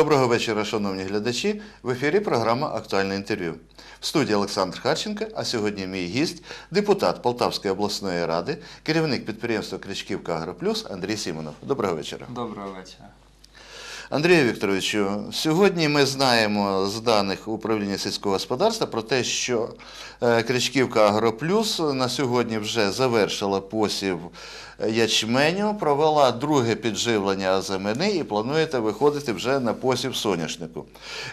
Доброго вечора, шановні глядачі. В ефірі програма Актуальне інтерв'ю. В студії Олександр Харченко, а сьогодні мій гість, депутат Полтавської обласної ради, керівник підприємства Кричківка Агроплюс Андрій Сімонов. Доброго вечора. Доброго вечора. Андрію Вікторовичу, сьогодні ми знаємо з даних управління сільського господарства про те, що е, Кричківка Агроплюс на сьогодні вже завершила посів ячменю, провела друге підживлення озимини і плануєте виходити вже на посів соняшнику.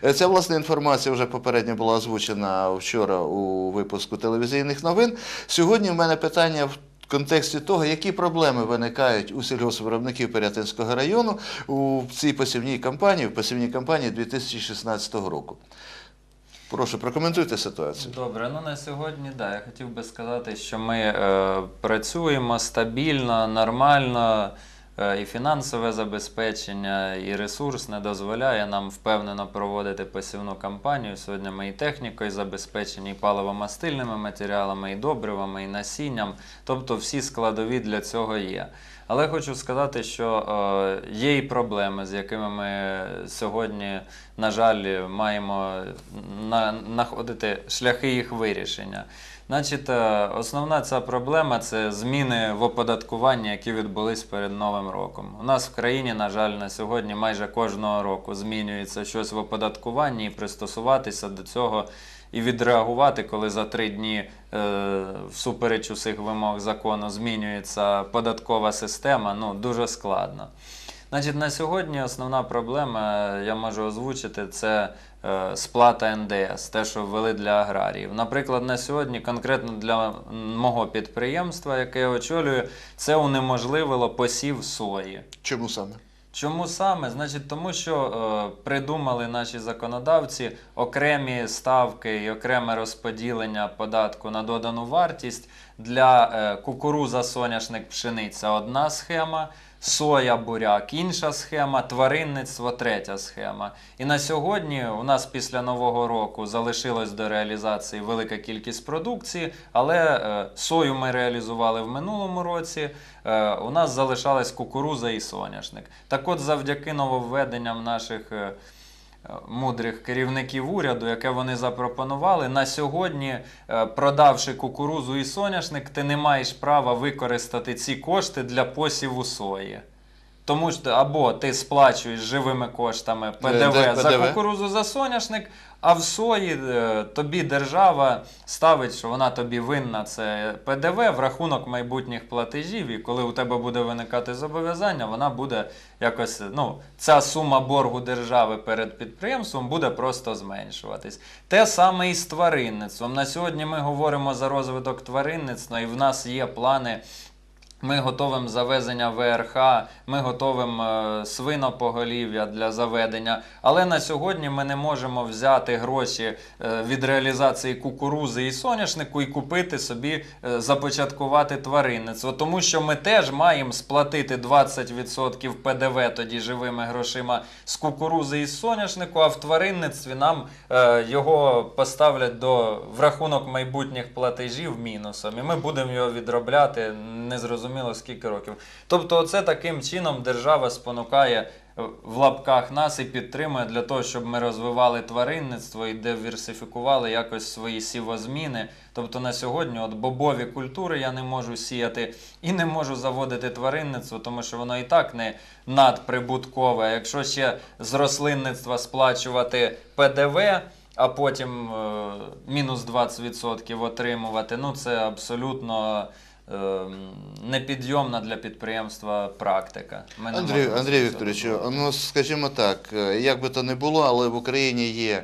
Е, Ця власне інформація вже попередньо була озвучена вчора у випуску телевізійних новин. Сьогодні в мене питання в контексті того, які проблеми виникають у сільгоспвиробників Пирятинського району у цій посівній кампанії, в посівній кампанії 2016 року. Прошу, прокоментуйте ситуацію. Добре, ну на сьогодні да, я хотів би сказати, що ми е, працюємо стабільно, нормально, і фінансове забезпечення, і ресурс не дозволяє нам впевнено проводити посівну кампанію. Сьогодні ми і технікою забезпечені, і паливомастильними матеріалами, і добривами, і насінням. Тобто всі складові для цього є. Але хочу сказати, що е, є і проблеми, з якими ми сьогодні, на жаль, маємо на, знаходити шляхи їх вирішення. Значить, е, основна ця проблема це зміни в оподаткуванні, які відбулись перед Новим роком. У нас в країні, на жаль, на сьогодні майже кожного року змінюється щось в оподаткуванні і пристосуватися до цього і відреагувати, коли за три дні е, всупереч усіх вимог закону змінюється податкова система, ну дуже складно. Значить, на сьогодні основна проблема, я можу озвучити, це е, сплата НДС, те, що ввели для аграріїв. Наприклад, на сьогодні, конкретно для мого підприємства, яке я очолюю, це унеможливило посів сої. Чому саме? Чому саме? Значить, тому що е, придумали наші законодавці окремі ставки і окреме розподілення податку на додану вартість для е, кукуруза, соняшник, пшениця одна схема, соя, буряк інша схема, тваринництво третя схема. І на сьогодні у нас після нового року залишилось до реалізації велика кількість продукції, але е, сою ми реалізували в минулому році. Е, у нас залишалась кукуруза і соняшник. Так от, завдяки нововведенням наших. Мудрих керівників уряду, яке вони запропонували. На сьогодні, е, продавши кукурузу і соняшник, ти не маєш права використати ці кошти для посіву сої. Тому що або ти сплачуєш живими коштами ПДВ, де за ПДВ? кукурузу за соняшник, а в сої е, тобі держава ставить, що вона тобі винна це ПДВ в рахунок майбутніх платежів. І коли у тебе буде виникати зобов'язання, вона буде якось, ну, ця сума боргу держави перед підприємством буде просто зменшуватись. Те саме і з тваринництвом. На сьогодні ми говоримо за розвиток тваринництва, і в нас є плани. Ми готовимо завезення ВРХ, ми готовимо е, свинопоголів'я для заведення. Але на сьогодні ми не можемо взяти гроші е, від реалізації кукурузи і соняшнику і купити собі, е, започаткувати тваринництво. Тому що ми теж маємо сплатити 20% ПДВ тоді живими грошима з кукурузи і соняшнику, а в тваринництві нам його поставлять до в рахунок майбутніх платежів мінусом. І ми будемо його відробляти незрозуміло скільки років. Тобто, оце таким чином держава спонукає е, в лапках нас і підтримує для того, щоб ми розвивали тваринництво і диверсифікували якось свої сівозміни. Тобто на сьогодні от бобові культури я не можу сіяти і не можу заводити тваринництво, тому що воно і так не надприбуткове. Якщо ще з рослинництва сплачувати ПДВ. А потім е, мінус 20% отримувати. Ну це абсолютно непідйомна для підприємства практика. Ми Андрій, Андрій цього ну скажімо так, е, як би то не було, але в Україні є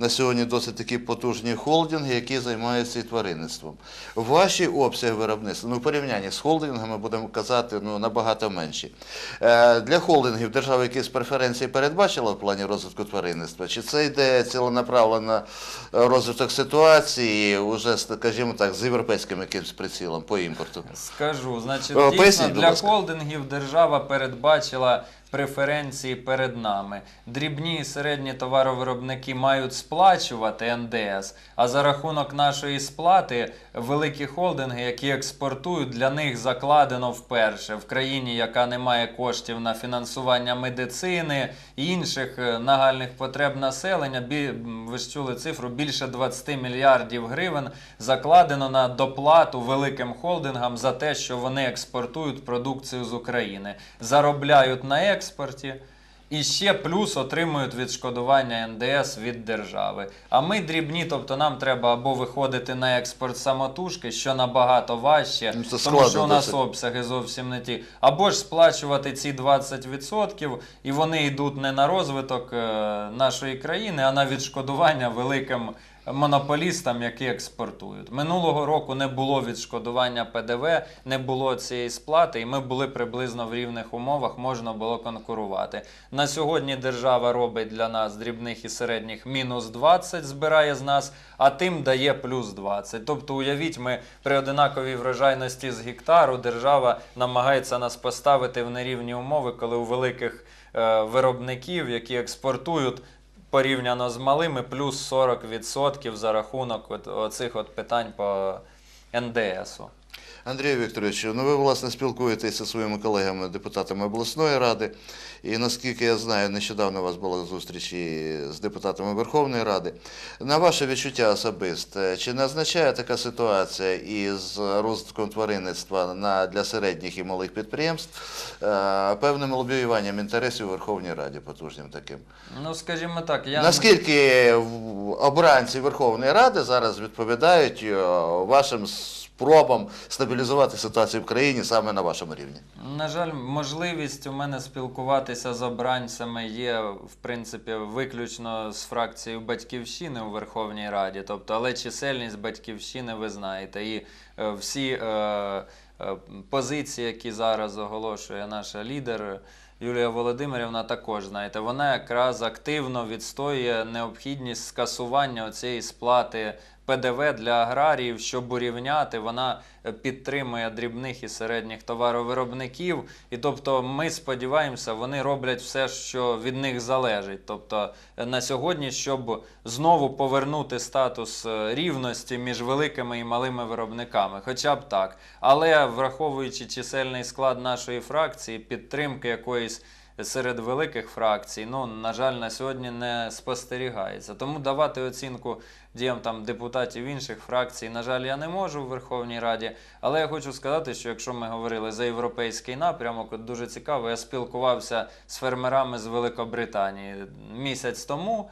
на сьогодні досить такі потужні холдинги, які займаються і тваринництвом. Ваші обсяги виробництва, ну в порівнянні з холдингами, будемо казати, ну набагато менші. Е, для холдингів держава якісь преференції передбачила в плані розвитку тваринництва? Чи це йде ціленаправлено е, розвиток ситуації, уже, скажімо так, з європейським якимсь прицілом по імпорту? Скажу, значить, О, дійсно поясніть, будь для ласка. холдингів держава передбачила преференції перед нами. Дрібні і середні товаровиробники мають сплачувати НДС, а за рахунок нашої сплати великі холдинги, які експортують, для них закладено вперше в країні, яка не має коштів на фінансування медицини і інших е, нагальних потреб населення. Бі, ви ж чули цифру більше 20 мільярдів гривень закладено на доплату великим холдингам за те, що вони експортують продукцію з України, заробляють на експорті. І ще плюс отримують відшкодування НДС від держави. А ми дрібні, тобто нам треба або виходити на експорт самотужки, що набагато важче, Ну, це тому що у нас досить. обсяги зовсім не ті. Або ж сплачувати ці 20%, і вони йдуть не на розвиток е, нашої країни, а на відшкодування великим монополістам, які експортують. Минулого року не було відшкодування ПДВ, не було цієї сплати, і ми були приблизно в рівних умовах, можна було конкурувати. На сьогодні держава робить для нас дрібних і середніх мінус 20, збирає з нас, а тим дає плюс 20. Тобто, уявіть, ми при одинаковій врожайності з гектару держава намагається нас поставити в нерівні умови, коли у великих е, виробників, які експортують порівняно з малими, плюс 40% за рахунок от, оцих от питань по НДСу. Андрію Вікторовичу, ну ви власне спілкуєтеся зі своїми колегами, депутатами обласної ради. І наскільки я знаю, нещодавно у вас була зустріч і з депутатами Верховної Ради. На ваше відчуття особисте, чи не означає така ситуація із розвитком тваринництва на, для середніх і малих підприємств е, певним лобіюванням інтересів у Верховній Раді, потужним таким? Ну, скажімо так, я Наскільки обранці Верховної Ради зараз відповідають е, вашим спробам стабілізувати ситуацію в країні саме на вашому рівні? На жаль, можливість у мене спілкуватися з обранцями є, в принципі, виключно з фракцією Батьківщини у Верховній Раді. Тобто, але чисельність Батьківщини ви знаєте. І е, всі е, е, позиції, які зараз оголошує наша лідер. Юлія Володимирівна також знаєте, вона якраз активно відстоює необхідність скасування цієї сплати ПДВ для аграріїв, щоб урівняти. Вона е, підтримує дрібних і середніх товаровиробників. І тобто ми сподіваємося, вони роблять все, що від них залежить. Тобто е, на сьогодні, щоб знову повернути статус е, рівності між великими і малими виробниками, хоча б так. Але враховуючи чисельний склад нашої фракції, підтримки якоїсь серед великих фракцій, ну, на жаль, на сьогодні не спостерігається. Тому давати оцінку діям там депутатів інших фракцій, на жаль, я не можу в Верховній Раді. Але я хочу сказати, що якщо ми говорили за європейський напрямок, дуже цікаво, я спілкувався з фермерами з Великобританії місяць тому.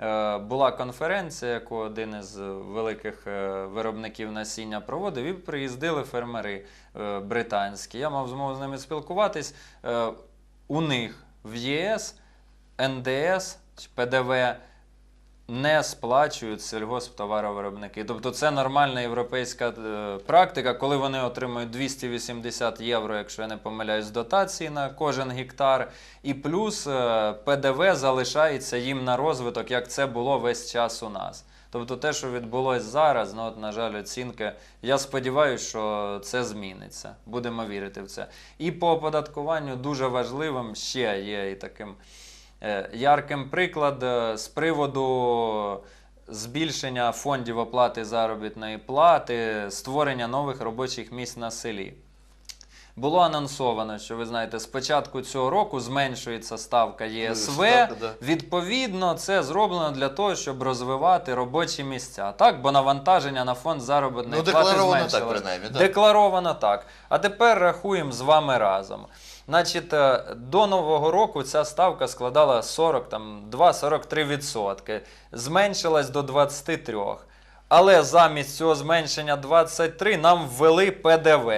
Е, Була конференція, яку один із великих е, виробників насіння проводив, і приїздили фермери е, британські. Я мав змогу з ними спілкуватись. У них в ЄС НДС чи ПДВ не сплачують сільгосптоваровиробники. Тобто це нормальна європейська е, практика, коли вони отримують 280 євро, якщо я не помиляюсь, дотації на кожен гектар, і плюс е, ПДВ залишається їм на розвиток, як це було весь час у нас. Тобто те, що відбулось зараз, ну от, на жаль, оцінки. Я сподіваюся, що це зміниться. Будемо вірити в це. І по оподаткуванню дуже важливим ще є і таким ярким приклад е, з приводу збільшення фондів оплати заробітної плати, створення нових робочих місць на селі. Було анонсовано, що ви знаєте, з початку цього року зменшується ставка ЄСВ. Ставка, да. Відповідно, це зроблено для того, щоб розвивати робочі місця. Так, бо навантаження на фонд заробітної Ну, плати декларовано так, принаймні, так. Декларовано так. А тепер рахуємо з вами разом. Значить, е, до нового року ця ставка складала 40, там, 2-43%. Зменшилась до 23%. Але замість цього зменшення 23 нам ввели ПДВ.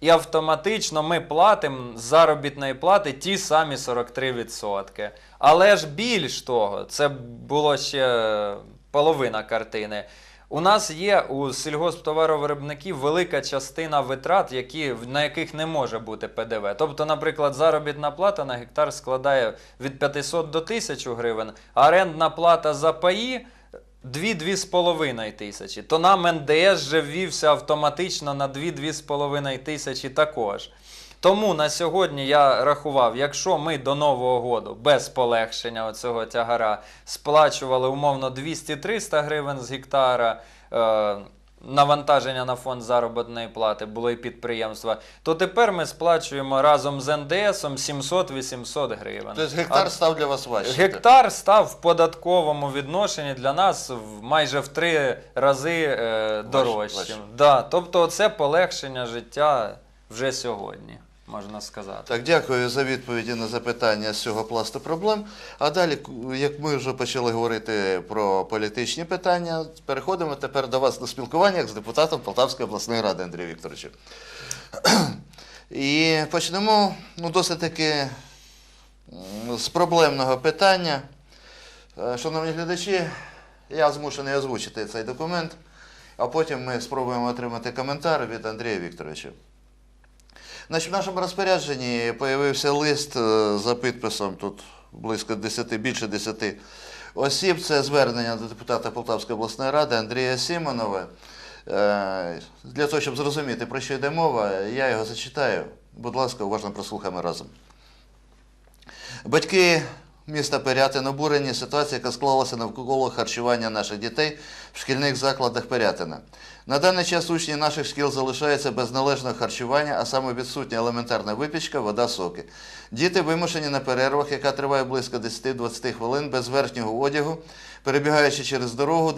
І автоматично ми платимо з заробітної плати ті самі 43%. Але ж більш того, це було ще половина картини. У нас є у сільгосптоваровиробників велика частина витрат, які, на яких не може бути ПДВ. Тобто, наприклад, заробітна плата на гектар складає від 500 до 1000 гривень, а орендна плата за паї 2-2,5 тисячі. То нам НДС вже ввівся автоматично на 2-2,5 тисячі також. Тому на сьогодні я рахував, якщо ми до Нового году без полегшення оцього тягара сплачували умовно 200-300 гривень з гектара. Е, Навантаження на фонд заробітної плати було і підприємства, то тепер ми сплачуємо разом з НДСом 700-800 гривень. Тобто гектар А став для вас важче. Гектар став в податковому відношенні для нас в майже в три рази е, дорожчим. Да, тобто це полегшення життя вже сьогодні, можна сказати. Так, дякую за відповіді на запитання з цього пласту проблем. А далі, як ми вже почали говорити про політичні питання, переходимо тепер до вас на спілкування з депутатом Полтавської обласної ради Андрію Вікторовичу. І почнемо ну, досить таки з проблемного питання. Е, Шановні глядачі, я змушений озвучити цей документ, а потім ми спробуємо отримати коментар від Андрія Вікторовича. Значить, в нашому розпорядженні з'явився лист е, за підписом тут близько 10, більше 10 осіб. Це звернення до депутата Полтавської обласної ради Андрія Сімонова. Е, Для того, щоб зрозуміти, про що йде мова, я його зачитаю. Будь ласка, уважно прослухаємо разом. Батьки міста Пирятин обурені ситуація, яка склалася навколо харчування наших дітей в шкільних закладах Пирятина. На даний час учні наших шкіл залишаються без належного харчування, а саме відсутня елементарна випічка, вода, соки. Діти вимушені на перервах, яка триває близько 10-20 хвилин, без верхнього одягу, перебігаючи через дорогу,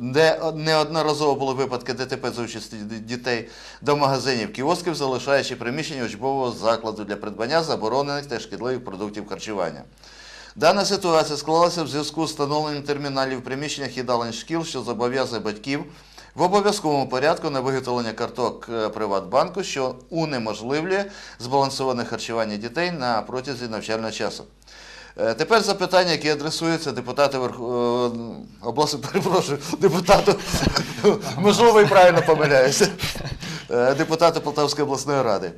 де, неодноразово були випадки ДТП за участі дітей, до магазинів, кіосків, залишаючи приміщення учбового закладу для придбання заборонених та шкідливих продуктів харчування. Дана ситуація склалася в зв'язку з встановленням терміналів в приміщеннях їдалень шкіл, що зобов'язує батьків в обов'язковому порядку на виготовлення карток е, Приватбанку, що унеможливлює збалансоване харчування дітей на протязі навчального часу. Е, Тепер запитання, які адресуються депутату е, обласу, перепрошую, депутату, можливо, і правильно помиляюся, депутату Полтавської обласної ради.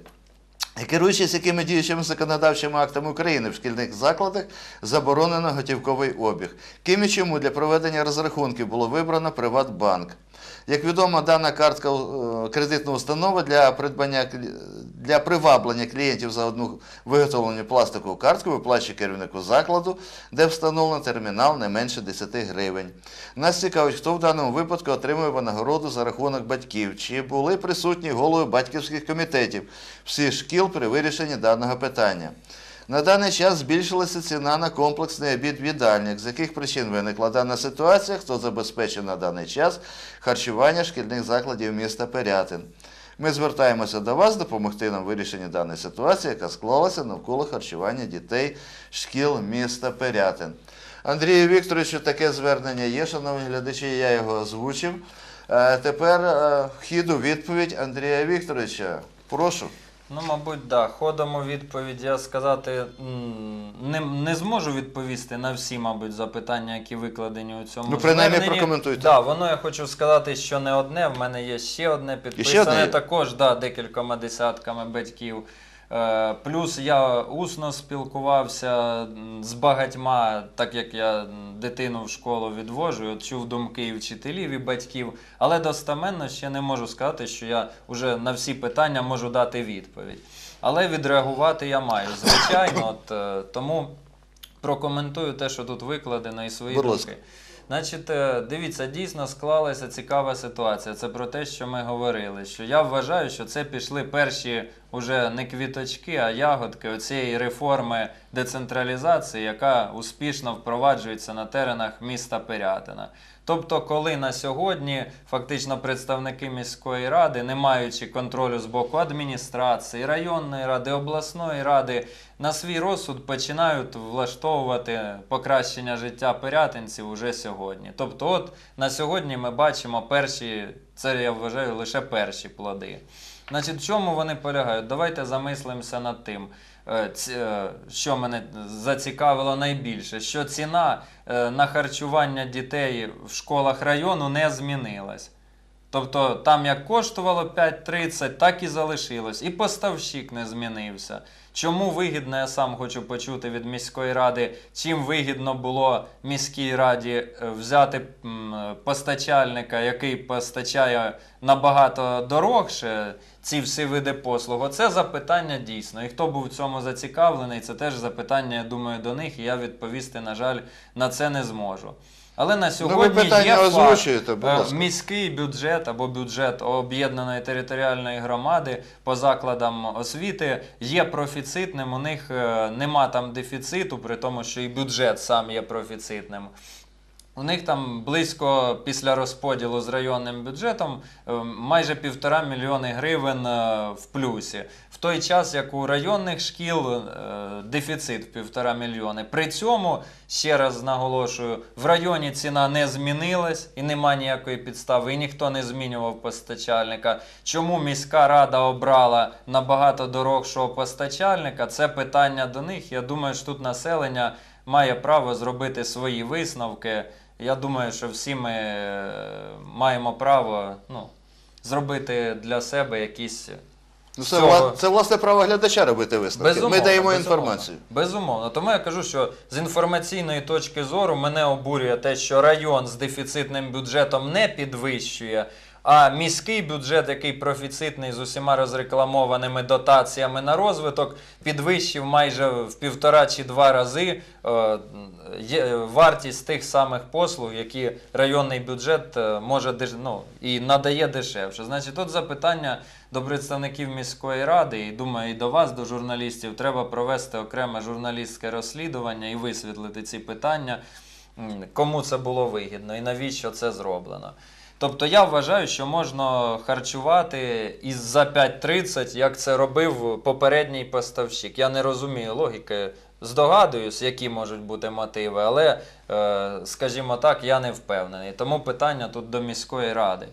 Керуючись якими діючими законодавчими актами України в шкільних закладах заборонено готівковий обіг. Ким і чому для проведення розрахунків було вибрано Приватбанк. Як відомо, дана картка е, кредитна установа для придбання для приваблення клієнтів за одну виготовлену пластикову картку виплачує керівнику закладу, де встановлено термінал не менше 10 гривень. Нас цікавить, хто в даному випадку отримує винагороду за рахунок батьків, чи були присутні голови батьківських комітетів всіх шкіл при вирішенні даного питання. На даний час збільшилася ціна на комплексний обід в їдальнях. З яких причин виникла дана ситуація, хто забезпечив на даний час харчування шкільних закладів міста Пирятин. Ми звертаємося до вас допомогти нам вирішенні даної ситуації, яка склалася навколо харчування дітей шкіл міста Пирятин. Андрію Вікторовичу, таке звернення є, шановні глядачі, я його озвучив. Е, Тепер е, вхід у відповідь Андрія Вікторовича. Прошу. Ну, мабуть, да. Ходом у відповідь я сказати не, не зможу відповісти на всі, мабуть, запитання, які викладені у цьому. Ну, принаймні, зверненні. прокоментуйте. Да, воно я хочу сказати, що не одне. В мене є ще одне підписане одне також да, декількома десятками батьків. Е, Плюс я усно спілкувався з багатьма, так як я дитину в школу відвожу, от чув думки і вчителів, і батьків. Але достаменно ще не можу сказати, що я вже на всі питання можу дати відповідь. Але відреагувати я маю, звичайно. От, е, тому прокоментую те, що тут викладено, і свої Будь думки. Значить, е, дивіться, дійсно склалася цікава ситуація. Це про те, що ми говорили. Що я вважаю, що це пішли перші уже не квіточки, а ягодки оцієї реформи децентралізації, яка успішно впроваджується на теренах міста Пирятина. Тобто, коли на сьогодні фактично представники міської ради, не маючи контролю з боку адміністрації, районної ради, обласної ради, на свій розсуд починають влаштовувати покращення життя пирятинців уже сьогодні. Тобто, от на сьогодні ми бачимо перші, це я вважаю лише перші плоди. Значить, в чому вони полягають? Давайте замислимося над тим. Е, е, Що мене зацікавило найбільше, що ціна е, на харчування дітей в школах району не змінилась. Тобто там як коштувало 5,30, так і залишилось. І поставщик не змінився. Чому вигідно, я сам хочу почути від міської ради, чим вигідно було міській раді е, взяти постачальника, який постачає набагато дорогше ці всі види послуг. Оце запитання дійсно. І хто був в цьому зацікавлений, це теж запитання, я думаю, до них, і я відповісти, на жаль, на це не зможу. Але на сьогодні Ну, питання є факт. будь Е, ласка. Міський бюджет або бюджет об'єднаної територіальної громади по закладам освіти є профіцитним. У них е, нема там дефіциту, при тому, що і бюджет сам є профіцитним. У них там близько після розподілу з районним бюджетом е, майже півтора мільйони гривень е, в плюсі. Той час, як у районних шкіл е, дефіцит півтора мільйони. При цьому, ще раз наголошую, в районі ціна не змінилась і нема ніякої підстави, і ніхто не змінював постачальника. Чому міська рада обрала набагато дорогшого постачальника? Це питання до них. Я думаю, що тут населення має право зробити свої висновки. Я думаю, що всі ми е, маємо право ну, зробити для себе якісь. Ну, це, цього- це власне право глядача робити висновки. Ми даємо безумовно, інформацію. Безумовно. Тому я кажу, що з інформаційної точки зору мене обурює те, що район з дефіцитним бюджетом не підвищує. А міський бюджет, який профіцитний з усіма розрекламованими дотаціями на розвиток, підвищив майже в півтора чи два рази е, вартість тих самих послуг, які районний бюджет е, може ну, і надає дешевше. Значить, тут запитання до представників міської ради, і думаю, і до вас, до журналістів, треба провести окреме журналістське розслідування і висвітлити ці питання, кому це було вигідно і навіщо це зроблено. Тобто я вважаю, що можна харчувати із за 5.30, як це робив попередній поставщик. Я не розумію логіки, здогадуюсь, які можуть бути мотиви, але, е, скажімо так, я не впевнений. Тому питання тут до міської ради.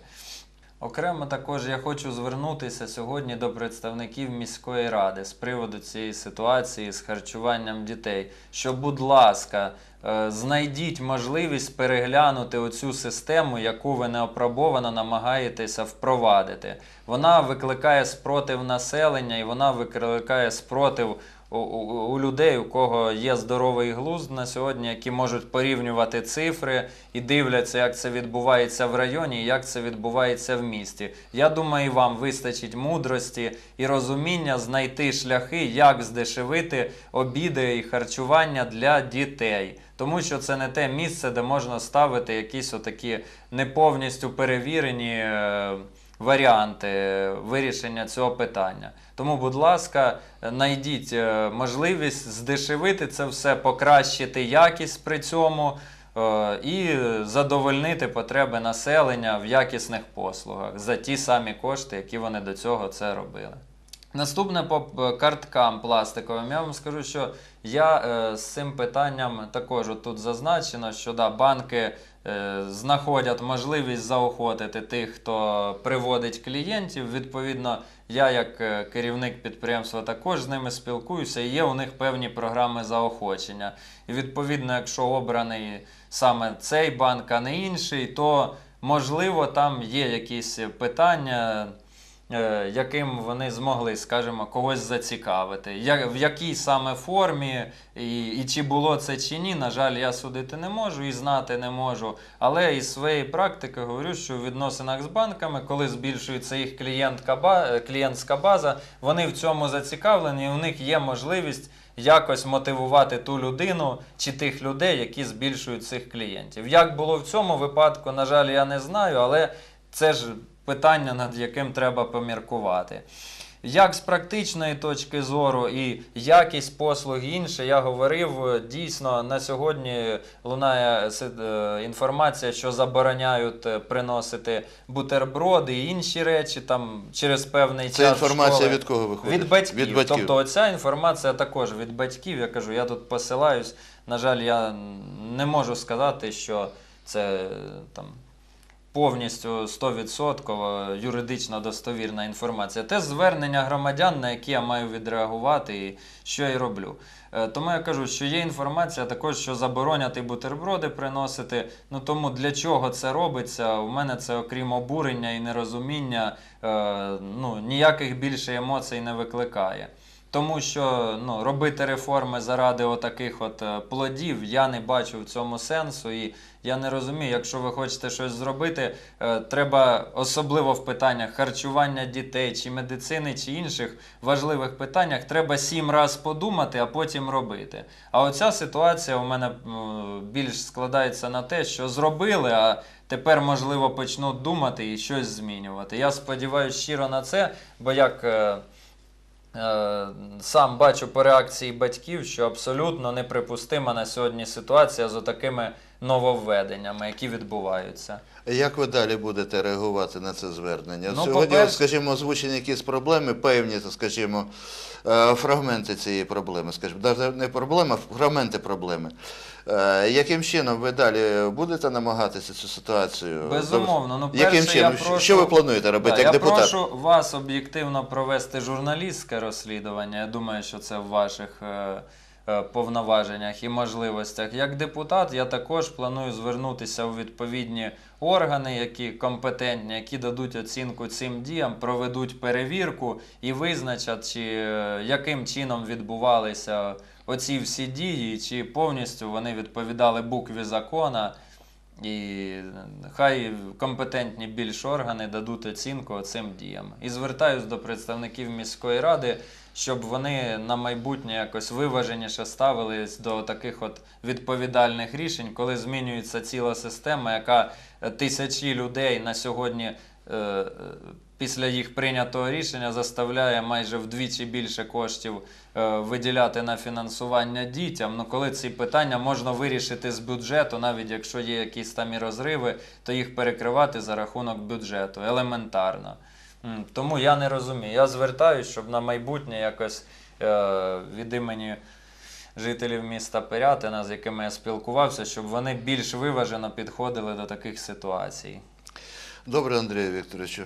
Окремо також я хочу звернутися сьогодні до представників міської ради з приводу цієї ситуації з харчуванням дітей. Що, будь ласка, е, знайдіть можливість переглянути оцю систему, яку ви неопробовано намагаєтеся впровадити. Вона викликає спротив населення і вона викликає спротив у, у, людей, у кого є здоровий глузд на сьогодні, які можуть порівнювати цифри і дивляться, як це відбувається в районі як це відбувається в місті. Я думаю, вам вистачить мудрості і розуміння знайти шляхи, як здешевити обіди і харчування для дітей. Тому що це не те місце, де можна ставити якісь отакі не повністю перевірені. Е, варіанти вирішення цього питання. Тому, будь ласка, знайдіть е, можливість здешевити це все, покращити якість при цьому е, і задовольнити потреби населення в якісних послугах за ті самі кошти, які вони до цього це робили. Наступне по карткам пластиковим. Я вам скажу, що я е, з цим питанням також тут зазначено, що да, банки е, знаходять можливість заохотити тих, хто приводить клієнтів. Відповідно, я, як е, керівник підприємства, також з ними спілкуюся, і є у них певні програми заохочення. І відповідно, якщо обраний саме цей банк, а не інший, то можливо там є якісь питання е, яким вони змогли, скажімо, когось зацікавити. Я, в якій саме формі, і, і чи було це чи ні, на жаль, я судити не можу і знати не можу. Але із своєї практики говорю, що в відносинах з банками, коли збільшується їх е, клієнтська база, вони в цьому зацікавлені, і у них є можливість. Якось мотивувати ту людину чи тих людей, які збільшують цих клієнтів. Як було в цьому випадку, на жаль, я не знаю, але це ж питання, над яким треба поміркувати. Як з практичної точки зору і якість послуг інше, я говорив, дійсно на сьогодні лунає е, інформація, що забороняють е, приносити бутерброди і інші речі там через певний Це час. в інформація школи. від кого виходить? Від батьків. Від батьків. Тобто оця інформація також від батьків. Я кажу, я тут посилаюсь. На жаль, я не можу сказати, що це е, там повністю 100% юридично достовірна інформація. Те звернення громадян, на які я маю відреагувати, і що я роблю. Е, Тому я кажу, що є інформація також, що забороняти бутерброди приносити. Ну тому для чого це робиться? У мене це окрім обурення і нерозуміння, е, ну ніяких більше емоцій не викликає. Тому що ну, робити реформи заради отаких от е, плодів я не бачу в цьому сенсу. І я не розумію, якщо ви хочете щось зробити, е, треба особливо в питаннях харчування дітей, чи медицини, чи інших важливих питаннях, треба сім раз подумати, а потім робити. А оця ситуація у мене більш складається на те, що зробили, а тепер, можливо, почнуть думати і щось змінювати. Я сподіваюся щиро на це, бо як. Е, Сам бачу по реакції батьків, що абсолютно неприпустима на сьогодні ситуація з отакими нововведеннями, які відбуваються. Як ви далі будете реагувати на це звернення? Ну, Сьогодні, от, скажімо, озвучені якісь проблеми, певні, скажімо, е, фрагменти цієї проблеми, скажімо, навіть не проблема, а фрагменти проблеми. Е, Яким чином ви далі будете намагатися цю ситуацію? Безумовно, ну Яким перше, я чином? прошу, Що ви плануєте робити Да, як я депутат? прошу вас об'єктивно провести журналістське розслідування. Я думаю, що це в ваших е, повноваженнях і можливостях. Як депутат, я також планую звернутися у відповідні органи, які компетентні, які дадуть оцінку цим діям, проведуть перевірку і визначать, чи е, яким чином відбувалися оці всі дії, чи повністю вони відповідали букві закона. І хай компетентні більш органи дадуть оцінку цим діям. І звертаюсь до представників міської ради, щоб вони на майбутнє якось виваженіше ставились до таких от відповідальних рішень, коли змінюється ціла система, яка е, тисячі людей на сьогодні. е, е, Після їх прийнятого рішення заставляє майже вдвічі більше коштів виділяти на фінансування дітям. Ну коли ці питання можна вирішити з бюджету, навіть якщо є якісь там і розриви, то їх перекривати за рахунок бюджету елементарно. Тому я не розумію. Я звертаюсь, щоб на майбутнє якось е, від імені жителів міста Пирятина, з якими я спілкувався, щоб вони більш виважено підходили до таких ситуацій. Добре, Андрію Вікторовичу.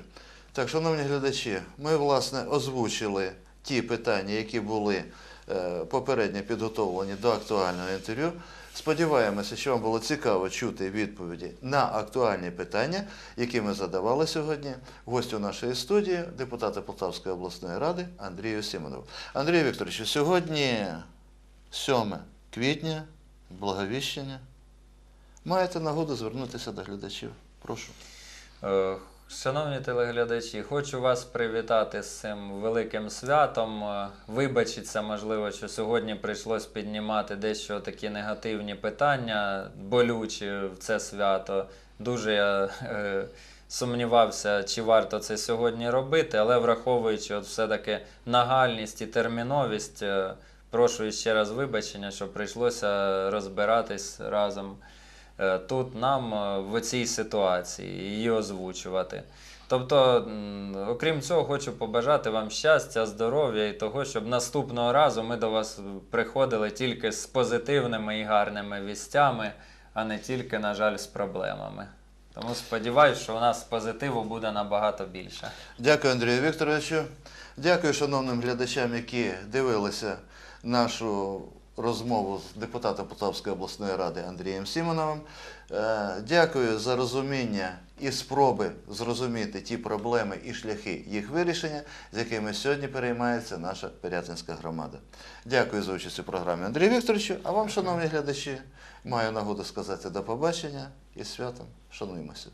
Так, шановні глядачі, ми, власне, озвучили ті питання, які були е, попередньо підготовлені до актуального інтерв'ю. Сподіваємося, що вам було цікаво чути відповіді на актуальні питання, які ми задавали сьогодні гостю нашої студії, депутата Полтавської обласної ради Андрію Сімонову. Андрію Вікторовичу, сьогодні 7 квітня, Благовіщення. Маєте нагоду звернутися до глядачів. Прошу. Шановні телеглядачі, хочу вас привітати з цим великим святом. Е, Вибачиться, можливо, що сьогодні прийшлось піднімати дещо такі негативні питання, болючі в це свято. Дуже я е, сумнівався, чи варто це сьогодні робити, але враховуючи от все-таки нагальність і терміновість, е, прошу ще раз вибачення, що прийшлося розбиратись разом тут нам е, в цій ситуації, її озвучувати. Тобто, окрім цього, хочу побажати вам щастя, здоров'я і того, щоб наступного разу ми до вас приходили тільки з позитивними і гарними вістями, а не тільки, на жаль, з проблемами. Тому сподіваюся, що у нас позитиву буде набагато більше. Дякую, Андрію Вікторовичу. Дякую шановним глядачам, які дивилися нашу розмову з депутатом Полтавської обласної ради Андрієм Сімоновим. Е, Дякую за розуміння і спроби зрозуміти ті проблеми і шляхи їх вирішення, з якими сьогодні переймається наша Пирятинська громада. Дякую за участь у програмі Андрію Вікторовичу. А вам, шановні глядачі, маю нагоду сказати до побачення і святом. Шануємося.